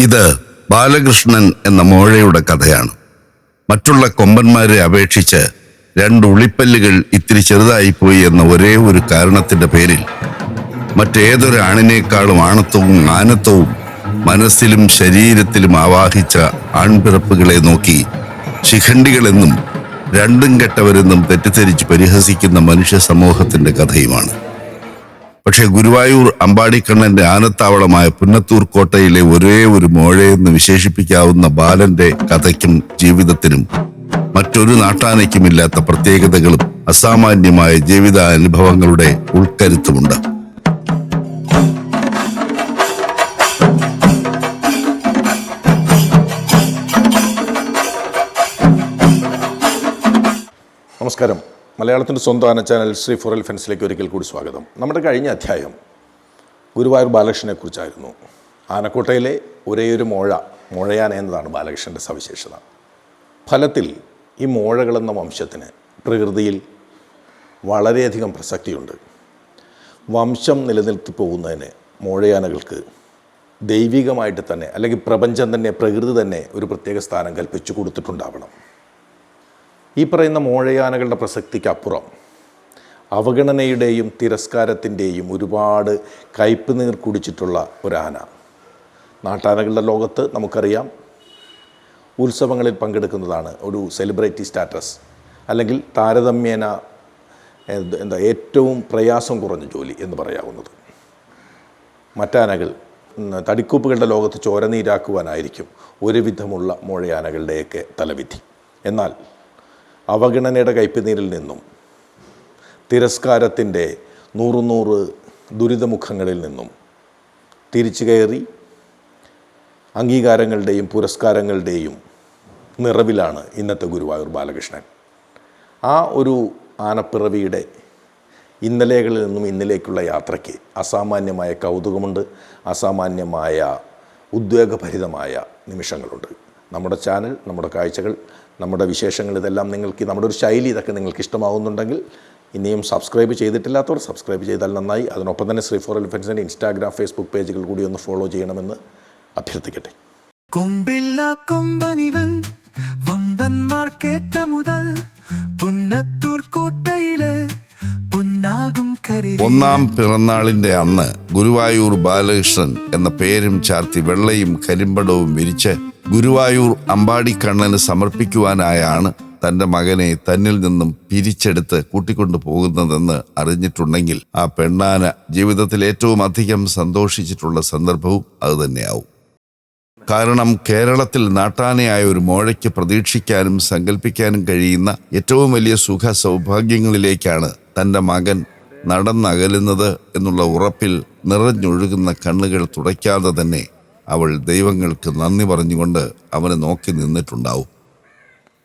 ഇത് ബാലകൃഷ്ണൻ എന്ന മോഴയുടെ കഥയാണ്. മറ്റുള്ള കൊമ്പന്മാരെ അപേക്ഷിച്ച് രണ്ട് ഉളിപ്പല്ലുകൾ ഇത്തിരി ചെറുതായിപ്പോയി എന്ന ഒരേ ഒരു കാരണത്തിന്റെ പേരിൽ മറ്റേതൊരു ആണിനേക്കാളും ആണത്വവും ആനത്വവും മനസ്സിലും ശരീരത്തിലും ആവാഹിച്ച ആൺപിറപ്പുകളെ നോക്കി ശിഖണ്ഡികളെന്നും രണ്ടും കെട്ടവരെന്നും തെറ്റിദ്ധരിച്ച് പരിഹസിക്കുന്ന മനുഷ്യ സമൂഹത്തിന്റെ കഥയുമാണ്. പക്ഷേ ഗുരുവായൂർ അമ്പാടിക്കണ്ണന്റെ ആനത്താവളമായ പുന്നത്തൂർ കോട്ടയിലെ ഒരേ ഒരു മോഴയെന്ന് വിശേഷിപ്പിക്കാവുന്ന ബാലന്റെ കഥയ്ക്കും ജീവിതത്തിനും മറ്റൊരു നാട്ടാനയ്ക്കുമില്ലാത്ത പ്രത്യേകതകളും അസാമാന്യമായ ജീവിത അനുഭവങ്ങളുടെ ഉൾക്കരുത്തുമുണ്ട്. നമസ്കാരം. മലയാളത്തിന്റെ സ്വന്തം ആന ചാനൽ ശ്രീ ഫുറൽ ഫെൻസിലേക്ക് ഒരിക്കൽ കൂടി സ്വാഗതം. നമ്മുടെ കഴിഞ്ഞ അധ്യായം ഗുരുവായൂർ ബാലകൃഷ്ണനെക്കുറിച്ചായിരുന്നു ആനക്കോട്ടയിലെ ഒരേയൊരു മോഴ മോഴയാന എന്നതാണ് ബാലകൃഷ്ണന്റെ സവിശേഷത. ഫലത്തിൽ ഈ മോഴകളെന്ന വംശത്തിന് പ്രകൃതിയിൽ വളരെയധികം പ്രസക്തിയുണ്ട്. വംശം നിലനിർത്തി പോകുന്നതിന് മോഴയാനകൾക്ക് ദൈവികമായിട്ട് തന്നെ അല്ലെങ്കിൽ പ്രപഞ്ചം തന്നെ പ്രകൃതി തന്നെ ഒരു പ്രത്യേക സ്ഥാനം കൽപ്പിച്ചു കൊടുത്തിട്ടുണ്ടാവണം. ഈ പറയുന്ന മോഴയാനകളുടെ പ്രസക്തിക്കപ്പുറം അവഗണനയുടെയും തിരസ്കാരത്തിന്റെയും ഒരുപാട് കയ്പ് നീർ കുടിച്ചിട്ടുള്ള ഒരാന. നാട്ടാനകളുടെ ലോകത്ത് നമുക്കറിയാം ഉത്സവങ്ങളിൽ പങ്കെടുക്കുന്നതാണ് ഒരു സെലിബ്രിറ്റി സ്റ്റാറ്റസ് അല്ലെങ്കിൽ താരതമ്യേന എന്ത് ഏറ്റവും പ്രയാസം കുറഞ്ഞ ജോലി എന്ന് പറയാവുന്നത്. മറ്റാനകൾ തടിക്കൂപ്പുകളുടെ ലോകത്ത് ചോരനീരാക്കുവാനായിരിക്കും ഒരുവിധമുള്ള മോഴയാനകളുടെയൊക്കെ തലവിധി. എന്നാൽ അവഗണനയുടെ കൈപ്പുനീരിൽ നിന്നും തിരസ്കാരത്തിന്റെ നൂറ് നൂറ് ദുരിതമുഖങ്ങളിൽ നിന്നും തിരിച്ചു കയറി അംഗീകാരങ്ങളുടെയും പുരസ്കാരങ്ങളുടെയും നിറവിലാണ് ഇന്നത്തെ ഗുരുവായൂർ ബാലകൃഷ്ണൻ. ആ ഒരു ആനപ്പിറവിയുടെ ഇന്നലെകളിൽ നിന്നും ഇന്നലേക്കുള്ള യാത്രയ്ക്ക് അസാമാന്യമായ കൗതുകമുണ്ട് അസാമാന്യമായ ഉദ്വേഗഭരിതമായ നിമിഷങ്ങളുണ്ട്. നമ്മുടെ ചാനൽ നമ്മുടെ കാഴ്ചകൾ നമ്മുടെ വിശേഷങ്ങൾ ഇതെല്ലാം നിങ്ങൾക്ക് നമ്മുടെ ഒരു ശൈലി ഇതൊക്കെ നിങ്ങൾക്ക് ഇഷ്ടമാവുന്നുണ്ടെങ്കിൽ ഇനിയും സബ്സ്ക്രൈബ് ചെയ്തിട്ടില്ലാത്തവർ സബ്സ്ക്രൈബ് ചെയ്താൽ നന്നായി. അതിനൊപ്പം തന്നെ ശ്രീ ഫോർ എലിഫൻസിന്റെ ഇൻസ്റ്റാഗ്രാം ഫേസ്ബുക്ക് പേജുകൾ കൂടി ഒന്ന് ഫോളോ ചെയ്യണമെന്ന് അഭ്യർത്ഥിക്കട്ടെ. കൊമ്പില്ല കൊമ്പനിവൻ വമ്പന്മാർ കേട്ട മുതൽ പുന്നത്തൂർ കോട്ടയിലെ ഒന്നാം പിറന്നാളിന്റെ അന്ന് ഗുരുവായൂർ ബാലകൃഷ്ണൻ എന്ന പേരും ചാർത്തി വെള്ളയും കരിമ്പടവും വിരിച്ച് ഗുരുവായൂർ അമ്പാടി അമ്പാടിക്കണ്ണന് സമർപ്പിക്കുവാനായാണ് തന്റെ മകനെ തന്നിൽ നിന്നും പിരിച്ചെടുത്ത് കൂട്ടിക്കൊണ്ടു പോകുന്നതെന്ന് അറിഞ്ഞിട്ടുണ്ടെങ്കിൽ ആ പെണ്ണാന ജീവിതത്തിൽ ഏറ്റവും അധികം സന്തോഷിച്ചിട്ടുള്ള സന്ദർഭവും അതുതന്നെയാവും കാരണം കേരളത്തിൽ നാട്ടാനയായ ഒരു മോഴയ്ക്ക് പ്രതീക്ഷിക്കാനും സങ്കല്പിക്കാനും കഴിയുന്ന ഏറ്റവും വലിയ സുഖ സൗഭാഗ്യങ്ങളിലേക്കാണ് തന്റെ മകൻ നടന്നകലുന്നത് എന്നുള്ള ഉറപ്പിൽ നിറഞ്ഞൊഴുകുന്ന കണ്ണുകൾ തുടയ്ക്കാതെ തന്നെ അവൾ ദൈവങ്ങൾക്ക് നന്ദി പറഞ്ഞുകൊണ്ട് അവനെ നോക്കി നിന്നിട്ടുണ്ടാവും.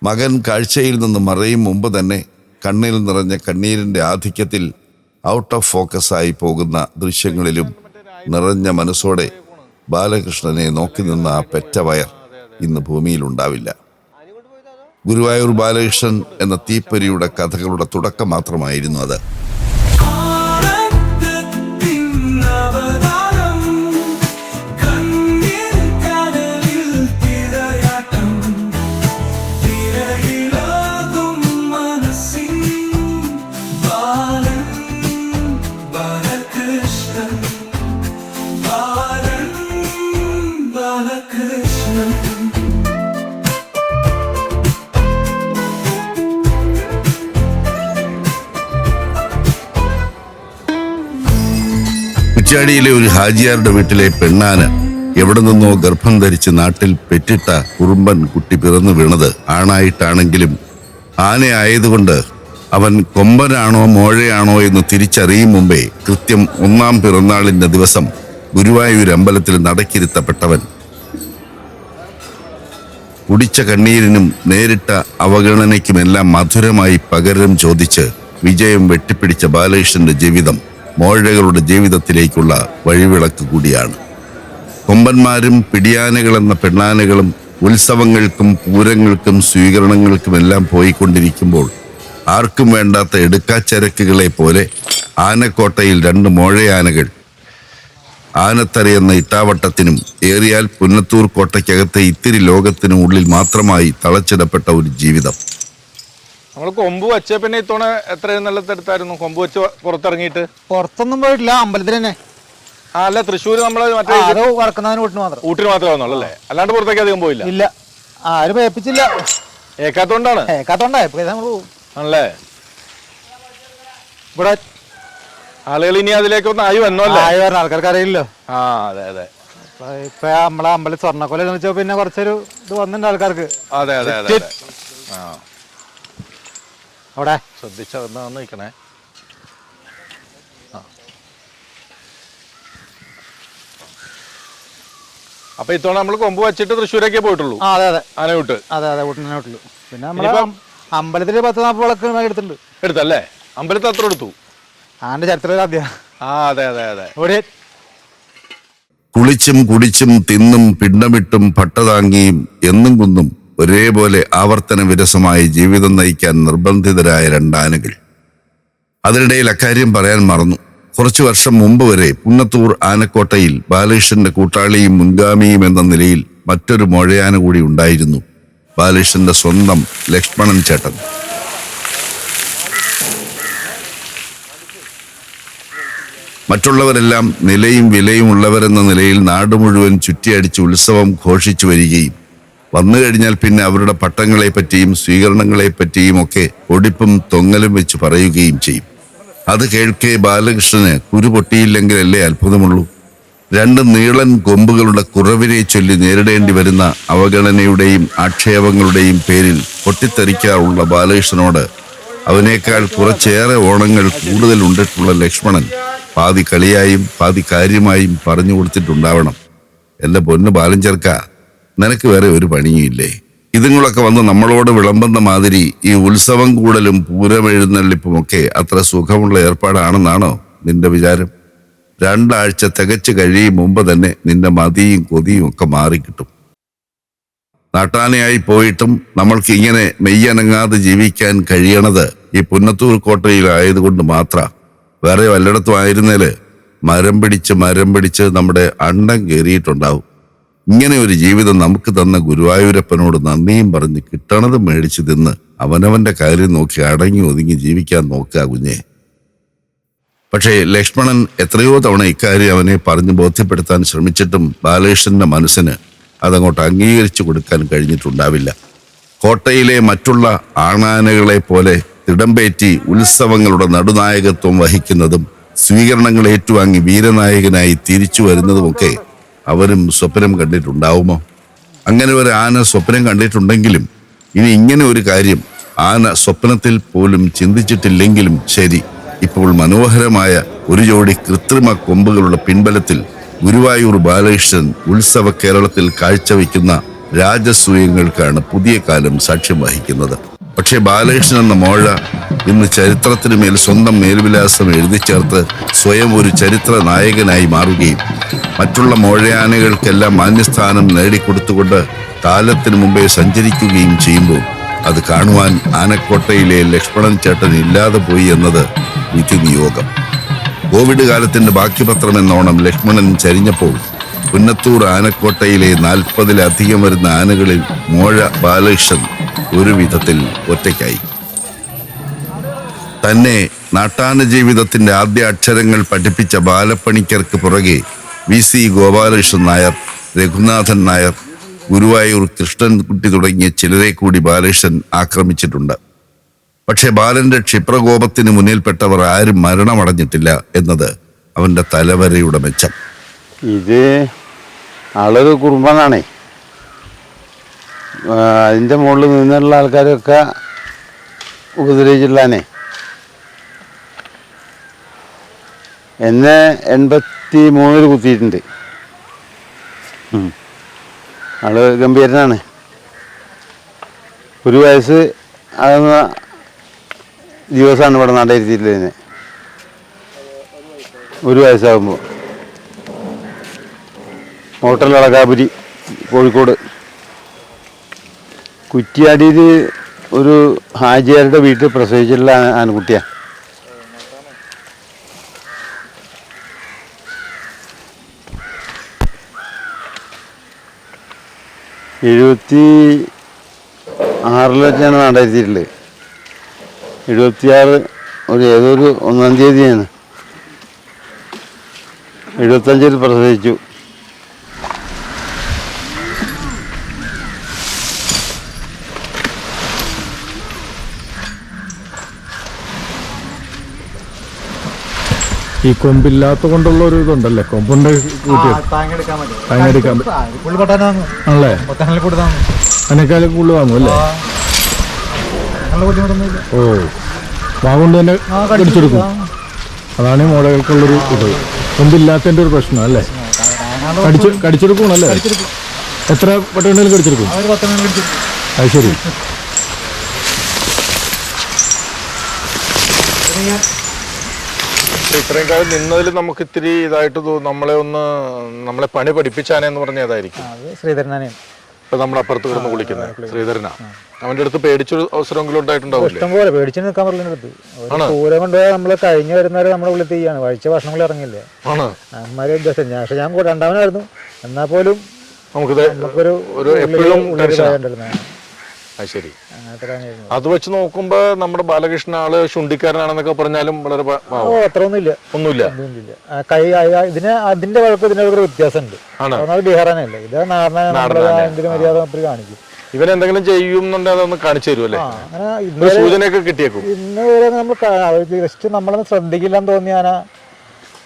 മകൻ കാഴ്ചയിൽ നിന്ന് മറയും മുമ്പ് തന്നെ കണ്ണിൽ നിറഞ്ഞ കണ്ണീരിന്റെ ആധിക്യത്തിൽ ഔട്ട് ഓഫ് ഫോക്കസായി പോകുന്ന ദൃശ്യങ്ങളിലും നിറഞ്ഞ മനസ്സോടെ ബാലകൃഷ്ണനെ നോക്കി നിന്ന ആ പെറ്റ വയർ ഇന്ന് ഭൂമിയിലുണ്ടാവില്ല ഗുരുവായൂർ ബാലകൃഷ്ണൻ എന്ന തീപ്പരിയുടെ കഥകളുടെ തുടക്കം മാത്രമായിരുന്നു അത്. കുറ്റാടിയിലെ ഒരു ഹാജിയാരുടെ വീട്ടിലെ പെണ്ണാന് എവിടെ നിന്നോ ഗർഭം ധരിച്ച് നാട്ടിൽ പെറ്റിട്ട കുറുമ്പൻ കുട്ടി പിറന്നു വീണത് ആണായിട്ടാണെങ്കിലും ആനയായതുകൊണ്ട് അവൻ കൊമ്പനാണോ മോഴയാണോ എന്ന് തിരിച്ചറിയും മുമ്പേ കൃത്യം ഒന്നാം പിറന്നാളിന്റെ ദിവസം ഗുരുവായൂർ അമ്പലത്തിൽ നടക്കിരുത്തപ്പെട്ടവൻ. കുടിച്ച കണ്ണീരിനും നേരിട്ട അവഗണനയ്ക്കുമെല്ലാം മധുരമായി പകരം ചോദിച്ച് വിജയം വെട്ടിപ്പിടിച്ച ബാലകൃഷ്ണന്റെ ജീവിതം. മോഴകളുടെ ജീവിതത്തിലേക്കുള്ള വഴിവിളക്ക് കൂടിയാണ്. കൊമ്പന്മാരും പിടിയാനകളെന്ന പെണ്ണാനകളും ഉത്സവങ്ങൾക്കും പൂരങ്ങൾക്കും സ്വീകരണങ്ങൾക്കുമെല്ലാം പോയിക്കൊണ്ടിരിക്കുമ്പോൾ ആർക്കും വേണ്ടാത്ത എടുക്കാച്ചരക്കുകളെ പോലെ ആനക്കോട്ടയിൽ രണ്ട് മോഴയാനകൾ. ആനത്തറ എന്ന ഇട്ടാവട്ടത്തിനും ഏറിയാൽ പുന്നത്തൂർ കോട്ടയ്ക്കകത്തെ ഇത്തിരി ലോകത്തിനും ഉള്ളിൽ മാത്രമായി തളച്ചിടപ്പെട്ട ഒരു ജീവിതം. നമ്മൾ കൊമ്പ് വെച്ച പിന്നെ ഇത്തവണ എത്ര എഴുന്നള്ളത്തെടുത്തായിരുന്നു കൊമ്പ് വെച്ച് പുറത്തിറങ്ങിയിട്ട്? പുറത്തൊന്നും പോയിട്ടില്ല അമ്പലത്തിൽ തന്നെ. ആ അല്ല തൃശ്ശൂർ നമ്മൾ മറ്റേ അത് വറക്കുന്നതിന് വീട്ടിന് മാത്രം. ഊട്ടിന് മാത്രമേ വന്നുള്ളൂ അല്ലേ? അല്ലാണ്ട് പുറത്തേക്ക് അധികം പോയില്ല? ഇല്ല. ആരും ഏൽപ്പിച്ചില്ല ഏക്കാത്തോണ്ടാണ്? ഏക്കാത്തോണ്ടാ നമ്മൾ ആണല്ലേ? ഇവിടെ ആളുകൾ ഇനി അതിലേക്ക് ഒന്ന് ആയി വന്നോ ആയി വരണം ആൾക്കാർക്ക് അറിയില്ലോ ആ അതെ അതെ. ഇപ്പൊ നമ്മളെ അമ്പലം സ്വർണക്കൊല എന്ന് വെച്ചാൽ പിന്നെ കുറച്ചൊരു ഇത് വന്നിട്ടുണ്ട് ആൾക്കാർക്ക്. അതെ അതെ അതെ. ആ. അവിടെ? ശ്രദ്ധിച്ചതെന്നാന്ന് നിൽക്കണേ. ആ. അപ്പൊ ഇത്തവണ നമ്മൾ കൊമ്പ് വെച്ചിട്ട് തൃശ്ശൂരൊക്കെ പോയിട്ടുള്ളൂ. ആ അതെ അതെ. ആനവിട്ട് അതെ അതെ വീട്ടിനെ വീട്ടിൽ പിന്നെ നമ്മൾ അമ്പലത്തിൽ പത്ത് നാൽപ്പത് വിളക്ക് എടുത്തിട്ടുണ്ട്. എടുത്തല്ലേ? അമ്പലത്തിൽ അത്ര എടുത്തു. ആന്റെ ചരിത്രത്തിൽ ആദ്യം. ആ അതെ അതെ അതെ. ഇവിടെ കുളിച്ചും കുടിച്ചും തിന്നും പിണ്ടമിട്ടും പട്ടതാങ്ങിയും എന്നും കുന്നും ഒരേപോലെ ആവർത്തന വിരസമായി ജീവിതം നയിക്കാൻ നിർബന്ധിതരായ രണ്ടാനകൾ. അതിനിടയിൽ അക്കാര്യം പറയാൻ മറന്നു. കുറച്ചു വർഷം മുമ്പ് വരെ പുന്നത്തൂർ ആനക്കോട്ടയിൽ ബാലകൃഷ്ണന്റെ കൂട്ടാളിയും മുൻഗാമിയും എന്ന നിലയിൽ മറ്റൊരു മൊഴയാന കൂടി ഉണ്ടായിരുന്നു. ബാലകൃഷ്ണന്റെ സ്വന്തം ലക്ഷ്മണൻ ചേട്ടൻ. മറ്റുള്ളവരെല്ലാം നിലയും വിലയും ഉള്ളവരെന്ന നിലയിൽ നാട് മുഴുവൻ ചുറ്റിയടിച്ച് ഉത്സവം ഘോഷിച്ചു വരികയും വന്നു കഴിഞ്ഞാൽ പിന്നെ അവരുടെ പട്ടങ്ങളെ പറ്റിയും സ്വീകരണങ്ങളെ പറ്റിയും ഒക്കെ ഒടിപ്പും തൊങ്ങലും വെച്ച് പറയുകയും ചെയ്യും. അത് കേൾക്കെ ബാലകൃഷ്ണന് കുരു പൊട്ടിയില്ലെങ്കിലല്ലേ അത്ഭുതമുള്ളൂ. രണ്ട് നീളൻ കൊമ്പുകളുടെ കുറവിനെ ചൊല്ലി നേരിടേണ്ടി വരുന്ന അവഗണനയുടെയും ആക്ഷേപങ്ങളുടെയും പേരിൽ പൊട്ടിത്തെറിക്കാറുള്ള ബാലകൃഷ്ണനോട് അവനേക്കാൾ കുറച്ചേറെ ഓണങ്ങൾ കൂടുതൽ ഉണ്ടിട്ടുള്ള ലക്ഷ്മണൻ പാതി കളിയായും പാതി കാര്യമായും പറഞ്ഞു കൊടുത്തിട്ടുണ്ടാവണം. എന്റെ പൊന്ന് ബാലൻ ചെറുക്ക നിനക്ക് വേറെ ഒരു പണിയുമില്ലേ ഇതുങ്ങളൊക്കെ വന്ന് നമ്മളോട് വിളമ്പുന്ന മാതിരി ഈ ഉത്സവം കൂടലും പൂരമെഴുന്നള്ളിപ്പുമൊക്കെ അത്ര സുഖമുള്ള ഏർപ്പാടാണെന്നാണോ നിന്റെ വിചാരം? രണ്ടാഴ്ച തികച്ചു കഴിയും മുമ്പ് തന്നെ നിന്റെ മതിയും കൊതിയും ഒക്കെ മാറിക്കിട്ടും. നാട്ടാനയായി പോയിട്ടും നമ്മൾക്ക് ഇങ്ങനെ മെയ്യനങ്ങാതെ ജീവിക്കാൻ കഴിയണത് ഈ പുന്നത്തൂർ കോട്ടയിലായതുകൊണ്ട് മാത്ര. വേറെ വല്ലയിടത്തും ആയിരുന്നേൽ മരം പിടിച്ച് മരം പിടിച്ച് നമ്മുടെ അണ്ടം കയറിയിട്ടുണ്ടാവും. ഇങ്ങനെ ഒരു ജീവിതം നമുക്ക് തന്ന ഗുരുവായൂരപ്പനോട് നന്ദിയും പറഞ്ഞ് കിട്ടണത് മേടിച്ച് തിന്ന് അവനവന്റെ കാര്യം നോക്കി അടങ്ങി ഒതുങ്ങി ജീവിക്കാൻ നോക്കുക കുഞ്ഞെ. പക്ഷേ ലക്ഷ്മണൻ എത്രയോ തവണ ഇക്കാര്യം അവനെ പറഞ്ഞ് ബോധ്യപ്പെടുത്താൻ ശ്രമിച്ചിട്ടും ബാലകൃഷ്ണന്റെ മനസ്സിന് അതങ്ങോട്ട് അംഗീകരിച്ചു കൊടുക്കാൻ കഴിഞ്ഞിട്ടുണ്ടാവില്ല. കോട്ടയിലെ മറ്റുള്ള ആണാനകളെ പോലെ തിടമ്പേറ്റി ഉത്സവങ്ങളുടെ നടുനായകത്വം വഹിക്കുന്നതും സ്വീകരണങ്ങൾ ഏറ്റുവാങ്ങി വീരനായകനായി തിരിച്ചു വരുന്നതുമൊക്കെ അവരും സ്വപ്നം കണ്ടിട്ടുണ്ടാവുമോ? അങ്ങനെ ഒരു ആന സ്വപ്നം കണ്ടിട്ടുണ്ടെങ്കിലും ഇനി ഇങ്ങനെ ഒരു കാര്യം ആന സ്വപ്നത്തിൽ പോലും ചിന്തിച്ചിട്ടില്ലെങ്കിലും ശരി. ഇപ്പോൾ മനോഹരമായ ഒരു ജോഡി കൃത്രിമ കൊമ്പുകളുടെ പിൻബലത്തിൽ ഗുരുവായൂർ ബാലകൃഷ്ണൻ ഉത്സവ കേരളത്തിൽ കാഴ്ചവെക്കുന്ന രാജസൂയങ്ങൾക്കാണ് പുതിയ കാലം സാക്ഷ്യം വഹിക്കുന്നത്. പക്ഷേ ബാലകൃഷ്ണൻ എന്ന മോഴ ഇന്ന് ചരിത്രത്തിന് മേൽ സ്വന്തം മേൽവിലാസം എഴുതി ചേർത്ത് സ്വയം ഒരു ചരിത്ര നായകനായി മാറുകയും മറ്റുള്ള മോഴയാനകൾക്കെല്ലാം മാന്യസ്ഥാനം നേടിക്കൊടുത്തുകൊണ്ട് കാലത്തിന് മുമ്പേ സഞ്ചരിക്കുകയും ചെയ്യുമ്പോൾ അത് കാണുവാൻ ആനക്കോട്ടയിലെ ലക്ഷ്മണൻ ചേട്ടൻ ഇല്ലാതെ പോയി എന്നത് വിധി നിയോഗം കോവിഡ് കാലത്തിന്റെ ബാക്കിപത്രം എന്നോണം ലക്ഷ്മണൻ ചരിഞ്ഞപ്പോൾ പുന്നത്തൂർ ആനക്കോട്ടയിലെ നാൽപ്പതിലധികം വരുന്ന ആനകളിൽ മോഴ ബാലകൃഷ്ണൻ ഒരു വിധത്തിൽ ഒറ്റയ്ക്കായി. തന്നെ നാട്ടാന ജീവിതത്തിന്റെ ആദ്യ അക്ഷരങ്ങൾ പഠിപ്പിച്ച ബാലപ്പണിക്കർക്ക് പുറകെ വി സി ഗോപാലകൃഷ്ണൻ നായർ രഘുനാഥൻ നായർ ഗുരുവായൂർ കൃഷ്ണൻകുട്ടി തുടങ്ങിയ ചിലരെ കൂടി ബാലകൃഷ്ണൻ ആക്രമിച്ചിട്ടുണ്ട്. പക്ഷെ ബാലന്റെ ക്ഷിപ്രകോപത്തിന് മുന്നിൽപ്പെട്ടവർ ആരും മരണമടഞ്ഞിട്ടില്ല എന്നത് അവന്റെ തലവരയുടെ മെച്ചം. ഇത് ആളൊരു കുറുമ്പനാണേ അതിന്റെ മുകളിൽ നിന്നുള്ള ആൾക്കാരൊക്കെ ഉപദ്രവിച്ചിട്ടുള്ളാനെ എന്നെ എൺപത്തി മൂന്നിൽ കുത്തിയിട്ടുണ്ട്. ആൾ ഗംഭീരനാണ്. ഒരു വയസ്സ് ആകുന്ന ദിവസമാണ് ഇവിടെ നടയിരുത്തിയിട്ടുള്ളത്. ഒരു വയസ്സാകുമ്പോൾ. ഹോട്ടൽ അളകാപുരി കോഴിക്കോട്. കുറ്റിയാടിയിൽ ഒരു ഹാജിയാരുടെ വീട്ടിൽ പ്രസവിച്ചിട്ടുള്ള ആൺകുട്ടിയാണ് എഴുപത്തി ആറിൽ വെച്ചാണ് നാടായിരുത്തിയിട്ടുള്ളത് എഴുപത്തിയാറ് ഒരു ഏതൊരു ഒന്നാം തീയതിയാണ്. എഴുപത്തഞ്ചിൽ പ്രസവിച്ചു. ഈ കൊമ്പില്ലാത്ത കൊണ്ടുള്ള ഒരു ഇതുണ്ടല്ലേ? കൊമ്പുണ്ട് താങ്ങെടുക്കാൻ ആണല്ലേ? അതിനേക്കാളും കൂടുതൽ വാങ്ങും അല്ലേ? ഓ. വാഗുകൊണ്ട് തന്നെ കടിച്ചെടുക്കും അതാണ് ഈ മോഡകൾക്കുള്ളൊരു ഇത്. കൊമ്പില്ലാത്തതിന്റെ ഒരു പ്രശ്നം അല്ലേ? കടിച്ചു കടിച്ചെടുക്കണല്ലേ എത്ര പട്ടുണ്ടെങ്കിലും കടിച്ചെടുക്കും അത് ശരി. ഇത്രയും കാലം നിന്നതിൽ നമുക്ക് ഇത്തിരി ഇതായിട്ട് നമ്മളെ ഒന്ന് നമ്മളെ പണി പഠിപ്പിച്ചാനേ എന്ന് ഏതായിരിക്കും? അത് ശ്രീധരനാണ്. ഇപ്പൊ നമ്മൾ അപ്പുറത്ത് കിടന്ന് വിളിക്കുന്നത്. ശ്രീധരനാ. അവന്റെ അടുത്ത് പേടിച്ചൊരു അവസരമെങ്കിലും ഉണ്ടായിട്ടുണ്ടാവില്ലേ? ഇഷ്ടം പോലെ പേടിച്ച് നിൽക്കാൻ പറഞ്ഞ അടുത്ത് പൂരം കൊണ്ടുപോയാൽ നമ്മൾ കഴിഞ്ഞ് വരുന്നവരെ നമ്മളെ ഉള്ളിൽ തീയാണ് വഴിച്ച ഭക്ഷണങ്ങൾ ഇറങ്ങില്ല ആണ്? അമ്മമാരെ ഞാൻ പക്ഷെ ഞാൻ രണ്ടാമനായിരുന്നു. എന്നാ പോലും നമുക്കൊരു എപ്പോഴും അത് ശരി അത് വെച്ച് നോക്കുമ്പോ നമ്മുടെ ബാലകൃഷ്ണൻ ആൾ ശുണ്ടിക്കാരനാണെന്നൊക്കെ പറഞ്ഞാലും വളരെ അത്രയൊന്നുമില്ല ഒന്നുമില്ല. കൈ ഇതിന് അതിന്റെ കുഴപ്പം ഒരു വ്യത്യാസമുണ്ട്. ബീഹാറാനല്ലേ ഇത് നാടന എന്തിനു മര്യാദ കാണിക്കും. ഇവൻ എന്തെങ്കിലും ചെയ്യുന്നുണ്ടെങ്കിൽ അതൊന്ന് കാണിച്ചു തരുമല്ലേ അങ്ങനെ സൂചനയൊക്കെ കിട്ടിയേക്കും. ഇന്ന് വരെ നമ്മൾ ജസ്റ്റ് നമ്മളൊന്ന് ശ്രദ്ധിക്കില്ലെന്ന് തോന്നിയാന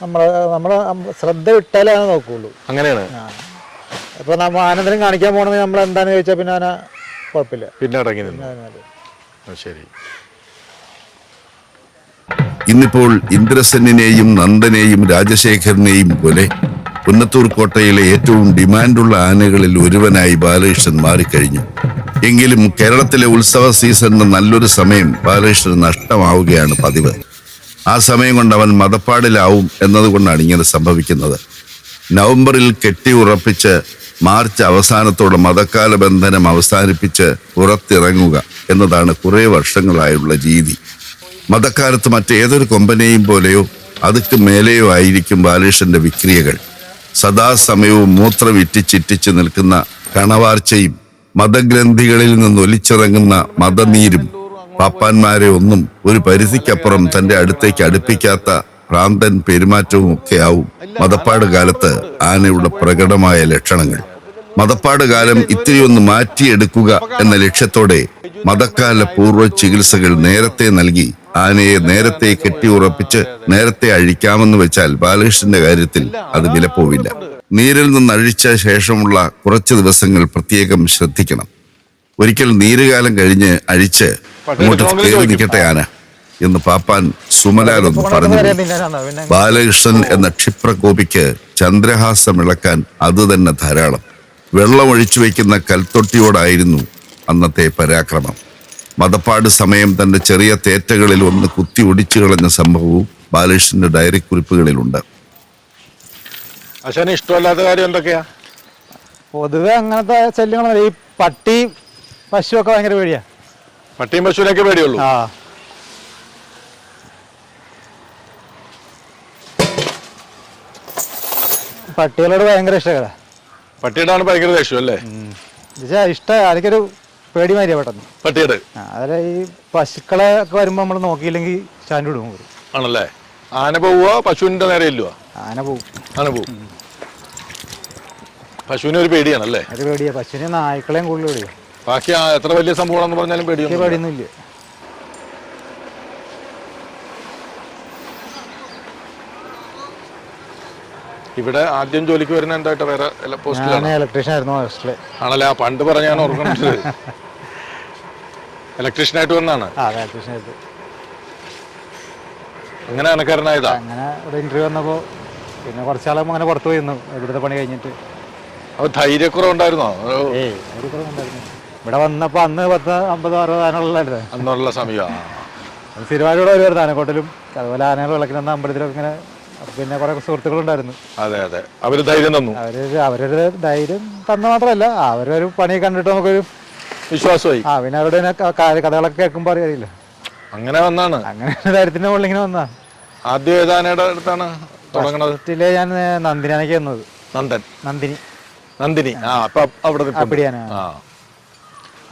നമ്മളെ നമ്മളെ ശ്രദ്ധ ഇട്ടാലേ നോക്കുള്ളൂ. അങ്ങനെയാണ്. ഇപ്പൊ നമ്മൾ ആനന്ദനം കാണിക്കാൻ പോകണമെങ്കിൽ നമ്മൾ എന്താണെന്ന് ചോദിച്ചാൽ പിന്നെ ആന കുഴപ്പമില്ല. പിന്നെ ഇറങ്ങി നിന്നു. ശരി. ഇന്നിപ്പോൾ ഇന്ദ്രസെന്നിനെയും നന്ദനെയും രാജശേഖരനെയും പോലെ പുന്നത്തൂർ കോട്ടയിലെ ഏറ്റവും ഡിമാൻഡുള്ള ആനകളിൽ ഒരുവനായി ബാലകൃഷ്ണൻ മാറിക്കഴിഞ്ഞു. എങ്കിലും കേരളത്തിലെ ഉത്സവ സീസണിന് നല്ലൊരു സമയം ബാലകൃഷ്ണന് നഷ്ടമാവുകയാണ് പതിവ്. ആ സമയം കൊണ്ട് അവൻ മതപ്പാടിലാവും എന്നതുകൊണ്ടാണ് ഇങ്ങനെ സംഭവിക്കുന്നത്. നവംബറിൽ കെട്ടി ഉറപ്പിച്ച് മാർച്ച് അവസാനത്തോടെ മതക്കാല ബന്ധനം അവസാനിപ്പിച്ച് പുറത്തിറങ്ങുക എന്നതാണ് കുറേ വർഷങ്ങളായുള്ള രീതി. മതക്കാലത്ത് മറ്റേതൊരു കൊമ്പനെയും പോലെയോ അതുക്ക് മേലെയോ ആയിരിക്കും ബാലകൃഷ്ണന്റെ വിക്രിയകൾ. സദാസമയവും മൂത്രവിറ്റിച്ചിറ്റിച്ച് നിൽക്കുന്ന കണവാർച്ചയും മതഗ്രന്ഥികളിൽ നിന്ന് ഒലിച്ചിറങ്ങുന്ന മതനീരും പാപ്പാന്മാരെ ഒന്നും ഒരു പരിധിക്കപ്പുറം തന്റെ അടുത്തേക്ക് അടുപ്പിക്കാത്ത ഭ്രാന്തൻ പെരുമാറ്റവും ഒക്കെയാവും മതപ്പാട് കാലത്ത് ആനയുടെ പ്രകടമായ ലക്ഷണങ്ങൾ. മതപ്പാട് കാലം ഇത്തിരി ഒന്ന് മാറ്റിയെടുക്കുക എന്ന ലക്ഷ്യത്തോടെ മതക്കാല പൂർവ ചികിത്സകൾ നേരത്തെ നൽകി ആനയെ നേരത്തെ കെട്ടിയുറപ്പിച്ച് നേരത്തെ അഴിക്കാമെന്ന് വെച്ചാൽ ബാലകൃഷ്ണന്റെ കാര്യത്തിൽ അത് വിലപ്പോവില്ല. നീരിൽ നിന്ന് അഴിച്ച ശേഷമുള്ള കുറച്ച് ദിവസങ്ങൾ പ്രത്യേകം ശ്രദ്ധിക്കണം. ഒരിക്കൽ നീരുകാലം കഴിഞ്ഞ് അഴിച്ച് അങ്ങോട്ട് കയറി നിൽക്കട്ടെ ആന. എന്ന് പാപ്പാൻ സുമലാലൊന്ന് പറഞ്ഞു. പിന്നെ ബാലകൃഷ്ണൻ എന്ന ക്ഷിപ്രകോപിക്ക് ചന്ദ്രഹാസം ഇളക്കാൻ അത് തന്നെ ധാരാളം. വെള്ളമൊഴിച്ചു വയ്ക്കുന്ന കൽത്തൊട്ടിയോടായിരുന്നു അന്നത്തെ പരാക്രമം. മതപ്പാട് സമയം തന്റെ ചെറിയ തേറ്റകളിൽ ഒന്ന് കുത്തി ഒടിച്ചു കളഞ്ഞ സംഭവവും ബാലകൃഷ്ണന്റെ ഡയറി കുറിപ്പുകളിലുണ്ട്. ഇഷ്ടമല്ലാത്ത കാര്യം എന്തൊക്കെയാ? പൊതുവെ അങ്ങനത്തെ ശല്യങ്ങളല്ല ഈ പട്ടി പശു ഒക്കെ ഭയങ്കര പേടിയാ. പട്ടിയും പശുവിനൊക്കെ പേടിയുള്ളൂ? ആ. പട്ടികളോട് ഭയങ്കര ഇഷ്ടമാണ്. പട്ടിയോടാണ് ഭയങ്കര ദേഷ്യം അല്ലേ? എന്നുവെച്ചാ ഇഷ്ട എനിക്കൊരു പേടി മാറിയ പെട്ടെന്ന്. പട്ടിയുടെ? ആ ഈ പശുക്കളെ ഒക്കെ വരുമ്പോൾ നമ്മൾ നോക്കിയില്ലെങ്കിൽ വിടും അവർ. ആണല്ലേ? ആന പോവുക പശുവിന്റെ നേരെ ഇല്ലുക ആന പോവും. ആന പോവും. പശുവിന് ഒരു പേടിയാണല്ലേ അത് പേടിയാ. പശുവിനെ നായ്ക്കളെയും കൂടുതൽ പേടിയാ. ബാക്കി ആ എത്ര വലിയ സംഭവമാണെന്ന് പറഞ്ഞാലും പേടിയൊന്നും പേടിയൊന്നും ഇവിടെ ആദ്യം ജോലിക്ക് വരുന്ന എന്തായിട്ട് വേറെ പോസ്റ്റിലാണ്? ഇലക്ട്രീഷ്യൻ ആയിരുന്നു ആണല്ലേ? ആ പണ്ട് പറഞ്ഞാൽ ഞാൻ ഇലക്ട്രീഷ്യൻ ആയിട്ട് വന്നാണ്. അങ്ങനെ അനക്കാരനായതാ അങ്ങനെ ഒരു ഇന്റർവ്യൂ വന്നപ്പോ പിന്നെ കുറച്ചാളും അങ്ങനെ പുറത്തു പോയിരുന്നു ഇവിടുത്തെ പണി കഴിഞ്ഞിട്ട്. അപ്പൊ ധൈര്യക്കുറവുണ്ടായിരുന്നോ? ഇവിടെ വന്നപ്പോ അന്ന് പത്ത് അമ്പത് അറുപത് ആനകളല്ലായിരുന്നു അന്നുള്ള സമയം തിരുവാരൂടെ ഒരു ആനക്കോട്ടിലും അതുപോലെ ആനകൾ വിളക്കുന്ന അമ്പലത്തിലൊക്കെ ഇങ്ങനെ പിന്നെ കുറെ സുഹൃത്തുക്കളുണ്ടായിരുന്നു. അതെ അതെ. അവർ ധൈര്യം തന്നു. അവർ അവരൊരു ധൈര്യം തന്ന മാത്രമല്ല അവരൊരു പണി കണ്ടിട്ട് നമുക്കൊരു വിശ്വാസമായി. ആ പിന്നെ അവരുടെ കഥകളൊക്കെ കേൾക്കുമ്പോൾ അറിയില്ല അങ്ങനെ വന്നാണ്. അങ്ങനെ ധൈര്യത്തിന്റെ മുകളിൽ ഇങ്ങനെ വന്നാ. ആദ്യം ഏതാനയുടെ അടുത്താണ് തുടങ്ങണത്? ഫസ്റ്റിലെ ഞാൻ നന്ദിനാനൊക്കെ വന്നത്. നന്ദൻ. നന്ദിനി. നന്ദിനി. ആ അപ്പൊ അവിടെ നിൽപ്പുണ്ട്. അപ്പിടിയാനാ. ആ.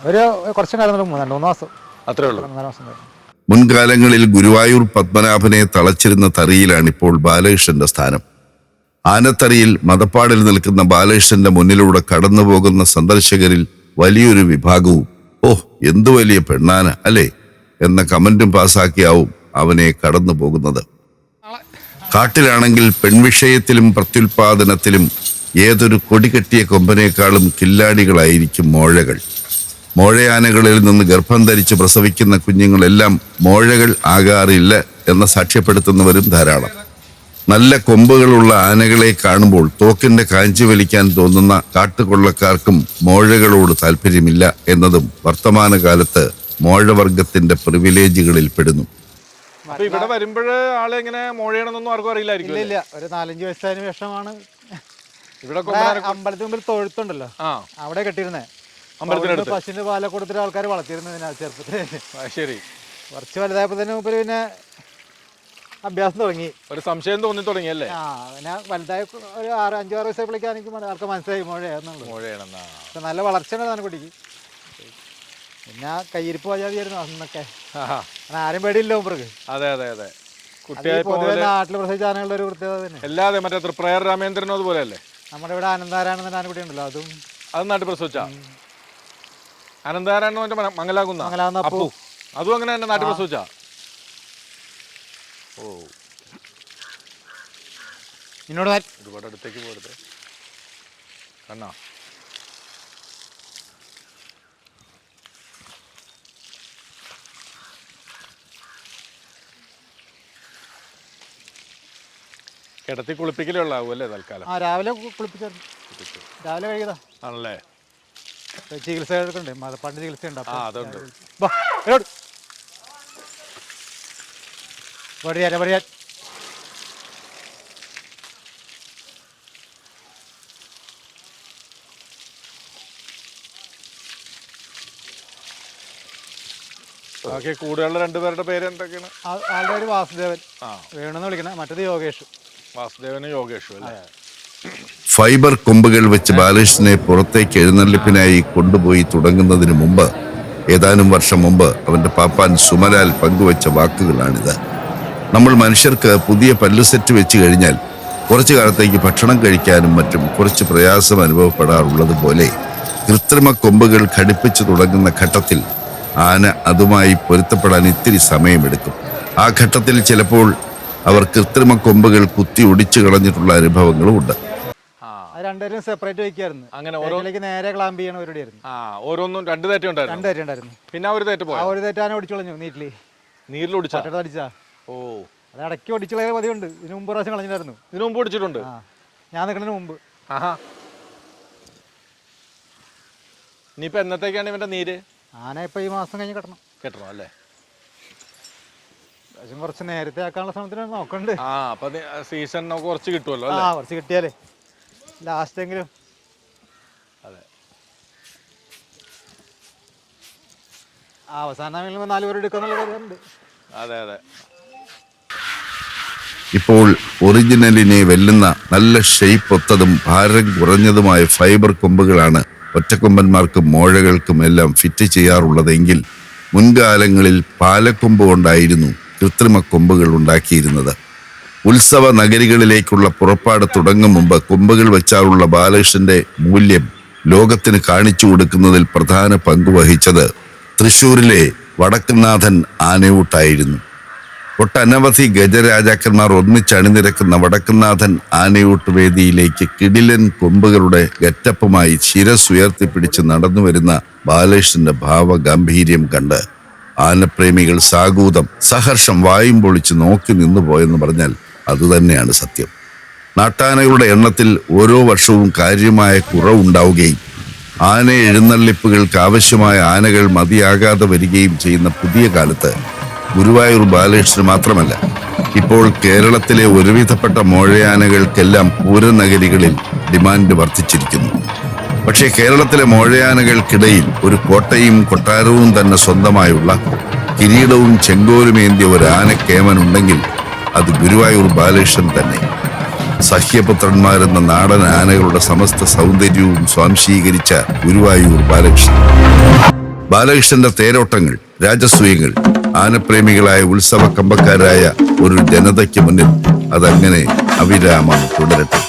അവർ കുറച്ചും കാലം മൂന്ന് രണ്ട് മൂന്ന് മാസം. അത്രേ ഉള്ളൂ. മൂന്നര മാസം കഴിഞ്ഞു. മുൻകാലങ്ങളിൽ ഗുരുവായൂർ പത്മനാഭനെ തളച്ചിരുന്ന തറിയിലാണ് ഇപ്പോൾ ബാലകൃഷ്ണന്റെ സ്ഥാനം. ആനത്തറിയിൽ മതപ്പാടിൽ നിൽക്കുന്ന ബാലകൃഷ്ണന്റെ മുന്നിലൂടെ കടന്നു പോകുന്ന സന്ദർശകരിൽ വലിയൊരു വിഭാഗവും ഓ എന്തു വലിയ പെണ്ണാന അല്ലേ? എന്ന കമന്റും പാസാക്കിയാവും അവനെ കടന്നു പോകുന്നത് കാട്ടിലാണെങ്കിൽ പെൺവിഷയത്തിലും പ്രത്യുൽപാദനത്തിലും ഏതൊരു കൊടികെട്ടിയ കൊമ്പനേക്കാളും കില്ലാടികളായിരിക്കും മോഴകൾ. മോഴയാനകളിൽ നിന്ന് ഗർഭം ധരിച്ച് പ്രസവിക്കുന്ന കുഞ്ഞുങ്ങളെല്ലാം മോഴകൾ ആകാറില്ല എന്ന് സാക്ഷ്യപ്പെടുത്തുന്നവരും ധാരാളം. നല്ല കൊമ്പുകളുള്ള ആനകളെ കാണുമ്പോൾ തോക്കിന്റെ കാഞ്ചി വലിക്കാൻ തോന്നുന്ന കാട്ടുകൊള്ളക്കാർക്കും മോഴകളോട് താല്പര്യമില്ല എന്നതും വർത്തമാനകാലത്ത് മോഴവർഗത്തിന്റെ പ്രിവിലേജുകളിൽ പെടുന്നു. ഇവിടെ വരുമ്പോൾ ആളെ എങ്ങനെ മോഴയണമെന്നൊന്നും ആർക്കും അറിയില്ലായിരിക്കും ഇല്ല ഇല്ല. ഒരു നാലഞ്ച് വയസ്സായതിനു ശേഷമാണ് ഇവിടെ അമ്പലത്തിന് മുമ്പിൽ തൊഴുത്തുണ്ടല്ലോ. ആ. അവിടെ കെട്ടിയിരുന്നേ. അമ്പലത്തിനടുത്ത്? പശുവിന്റെ പാലൊക്കെ കൊടുത്തിട്ട് ആൾക്കാർ വളർത്തിയിരുന്നതിനാ ചെറുപ്പത്തിൽ ശരി. കുറച്ച് വലുതായപ്പോ തന്നെ മുമ്പിൽ പിന്നെ അഭ്യാസം തുടങ്ങി. ഒരു സംശയം തോന്നി തുടങ്ങിയല്ലേ? ആ പിന്നെ വലുതായ ഒരു ആറ് അഞ്ചു ആറ് വയസ്സായപ്പോഴേക്കും എനിക്ക് ആൾക്ക് മനസ്സിലായി മുഴയാണെന്നുള്ളൂ മോഴയണെന്നാ. പക്ഷെ നല്ല വളർച്ച താനെ കുട്ടിക്ക് പിന്നെ കയ്യിരിപ്പ് വജാതിയായിരുന്നു അന്നൊക്കെ. ആരും പേടിയില്ല മുമ്പർക്ക് അതെ അതെ അതെ. പൊതുവെ നാട്ടിൽ പ്രസവിച്ച ആനകളുടെ ഒരു പ്രത്യേകത തന്നെ. മറ്റേ രാമേന്ദ്രനും അതുപോലെ അല്ലേ? നമ്മുടെ ഇവിടെ ആനന്ദാരാണെന്ന ആനക്കുട്ടി ഉണ്ടല്ലോ അതും. അത് നാട്ടിൽ പ്രസവിച്ച? അനന്താരാണ് മറ്റേ മ- മംഗലാകുന്ന. മംഗലാകുന്ന അപ്പു. അപ്പു. അതും അങ്ങനെ തന്നെ നാട്ടിൽ പ്രസവിച്ച. ഓ. എന്നോട് വര- ഒരുപാട് അടുത്തേക്ക് പോരുത് കണ്ണാ. കിടത്തി കുളിപ്പിക്കലേ ഉള്ളാവൂ അല്ലേ തൽക്കാലം? ആ രാവിലെ കുളിപ്പിച്ചു രാവിലെ കഴിയതാ ആണല്ലേ? ചികിത്സ ഉണ്ട് മതപ്പാണ്ട് ചികിത്സ ഉണ്ട് ആ അതുണ്ട്. പഠിയാ പഠിയാ ബാക്കി കൂടെയുള്ള രണ്ടുപേരുടെ പേര് എന്തൊക്കെയാണ്? ആളുടെ പേര് വാസുദേവൻ. ആ. വേണമെന്ന് വിളിക്കണേ മറ്റേത് യോഗേഷ്. വാസുദേവനും യോഗേഷും അല്ലേ? ഫൈബർ കൊമ്പുകൾ വെച്ച് ബാലകൃഷ്ണനെ പുറത്തേക്ക് എഴുന്നള്ളിപ്പിനായി കൊണ്ടുപോയി തുടങ്ങുന്നതിന് മുമ്പ് ഏതാനും വർഷം മുമ്പ് അവന്റെ പാപ്പാൻ സുമലാൽ പങ്കുവച്ച വാക്കുകളാണിത്. നമ്മൾ മനുഷ്യർക്ക് പുതിയ പല്ലു സെറ്റ് വെച്ച് കഴിഞ്ഞാൽ കുറച്ചു കാലത്തേക്ക് ഭക്ഷണം കഴിക്കാനും മറ്റും കുറച്ച് പ്രയാസം അനുഭവപ്പെടാറുള്ളത് പോലെ കൃത്രിമ കൊമ്പുകൾ ഘടിപ്പിച്ചു തുടങ്ങുന്ന ഘട്ടത്തിൽ ആന അതുമായി പൊരുത്തപ്പെടാൻ ഇത്തിരി സമയമെടുക്കും. ആ ഘട്ടത്തിൽ ചിലപ്പോൾ അവർ കൃത്രിമ കൊമ്പുകൾ കുത്തി ഒടിച്ചു കളഞ്ഞിട്ടുള്ള അനുഭവങ്ങളും ഉണ്ട്. ആ അത് രണ്ടുപേരും സെപ്പറേറ്റ് വെക്കായിരുന്നു അങ്ങനെ ഓരോന്നിലേക്ക് നേരെ ക്ലാമ്പ് ചെയ്യണ പരിപാടിയായിരുന്നു. ആ ഓരോന്നും രണ്ട് തേറ്റം ഉണ്ടായിരുന്നു? രണ്ടുപേരും ഉണ്ടായിരുന്നു. പിന്നെ ആ ഒരു തേറ്റ ആ പോയോ ഒരു തെറ്റാനെ ഓടിച്ചോളഞ്ഞു നീറ്റിൽ. നീരിൽ ഒടിച്ചാ ചട്ടട്ട് അടിച്ചാ. ഓ. അത് ഇടയ്ക്ക് ഓടിച്ചുള്ള മതിയുണ്ട് ഇതിന് മുമ്പ് പ്രാവശ്യം കളഞ്ഞിട്ടായിരുന്നു ഇതിനു മുമ്പ് ഒടിച്ചിട്ടുണ്ട് ആ ഞാൻ നിൽക്കുന്നതിന് മുമ്പ്. ആഹാ. ഇനിയിപ്പോ എന്നത്തേക്കാണ് ഇവന്റെ നീര്? ആന ഇപ്പൊ ഈ മാസം കഴിഞ്ഞ് കിട്ടണം. കെട്ടണം അല്ലേ? പ്രാവശ്യം കുറച്ച് നേരത്തെ ആക്കാനുള്ള ശ്രമത്തിന് നോക്കണ്ട്. ആ അപ്പൊ സീസൺ നമുക്ക് കുറച്ച് കിട്ടുമല്ലോ ആ അല്ലേ കുറച്ച് കിട്ടിയാലേ. ലാസ്റ്റ് എങ്കിലും അതെ. ആ, അവസാനം നാല് പേര് എടുക്കാന്നുള്ള കാര്യമുണ്ട്. അതെ അതെ. ഇപ്പോൾ ഒറിജിനലിനെ വെല്ലുന്ന നല്ല ഷെയ്പ്പ് ഒത്തതും ഭാരം കുറഞ്ഞതുമായ ഫൈബർ കൊമ്പുകളാണ് ഒറ്റക്കൊമ്പന്മാർക്കും മോഴകൾക്കും എല്ലാം ഫിറ്റ് ചെയ്യാറുള്ളതെങ്കിൽ മുൻകാലങ്ങളിൽ പാലക്കൊമ്പ് കൊണ്ടായിരുന്നു കൃത്രിമ കൊമ്പുകൾ ഉണ്ടാക്കിയിരുന്നത്. ഉത്സവ നഗരികളിലേക്കുള്ള പുറപ്പാട് തുടങ്ങും മുമ്പ് കൊമ്പുകൾ വെച്ചാലുള്ള ബാലകൃഷ്ണന്റെ മൂല്യം ലോകത്തിന് കാണിച്ചു കൊടുക്കുന്നതിൽ പ്രധാന പങ്ക് വഹിച്ചത് തൃശൂരിലെ വടക്കുന്നാഥൻ ആനയൂട്ടായിരുന്നു. ഒട്ടനവധി ഗജരാജാക്കന്മാർ ഒന്നിച്ചണിനിരക്കുന്ന വടക്കുന്നാഥൻ ആനയൂട്ട് വേദിയിലേക്ക് കിടിലൻ കൊമ്പുകളുടെ ഗറ്റപ്പുമായി ശിരസുയർത്തിപ്പിടിച്ച് നടന്നു വരുന്ന ബാലകൃഷ്ണന്റെ ഭാവഗാംഭീര്യം കണ്ട് ആനപ്രേമികൾ സാഗൂതം സഹർഷം വായും പൊളിച്ച് നോക്കി നിന്നു പോയെന്ന് പറഞ്ഞാൽ അതുതന്നെയാണ് സത്യം. നാട്ടാനകളുടെ എണ്ണത്തിൽ ഓരോ വർഷവും കാര്യമായ കുറവുണ്ടാവുകയും ആന എഴുന്നള്ളിപ്പുകൾക്ക് ആവശ്യമായ ആനകൾ മതിയാകാതെ വരികയും ചെയ്യുന്ന പുതിയ കാലത്ത് ഗുരുവായൂർ ബാലകൃഷ്ണന് മാത്രമല്ല ഇപ്പോൾ കേരളത്തിലെ ഒരുവിധപ്പെട്ട മോഴയാനകൾക്കെല്ലാം പൂരനഗരികളിൽ ഡിമാൻഡ് വർദ്ധിച്ചിരിക്കുന്നു. പക്ഷേ കേരളത്തിലെ മോഴയാനകൾക്കിടയിൽ ഒരു കോട്ടയും കൊട്ടാരവും തന്നെ സ്വന്തമായുള്ള കിരീടവും ചെങ്കോലുമേന്തിയ ഒരു ആനക്കേമനുണ്ടെങ്കിൽ അത് ഗുരുവായൂർ ബാലകൃഷ്ണൻ തന്നെ. സഹ്യപുത്രന്മാരെന്ന നാടൻ ആനകളുടെ സമസ്ത സൗന്ദര്യവും സ്വാംശീകരിച്ച ഗുരുവായൂർ ബാലകൃഷ്ണൻ. ബാലകൃഷ്ണന്റെ തേരോട്ടങ്ങൾ രാജസൂയങ്ങൾ ആനപ്രേമികളായ ഉത്സവ കമ്പക്കാരായ ഒരു ജനതയ്ക്ക് മുന്നിൽ അതങ്ങനെ അവിരാമം തുടരട്ടെ.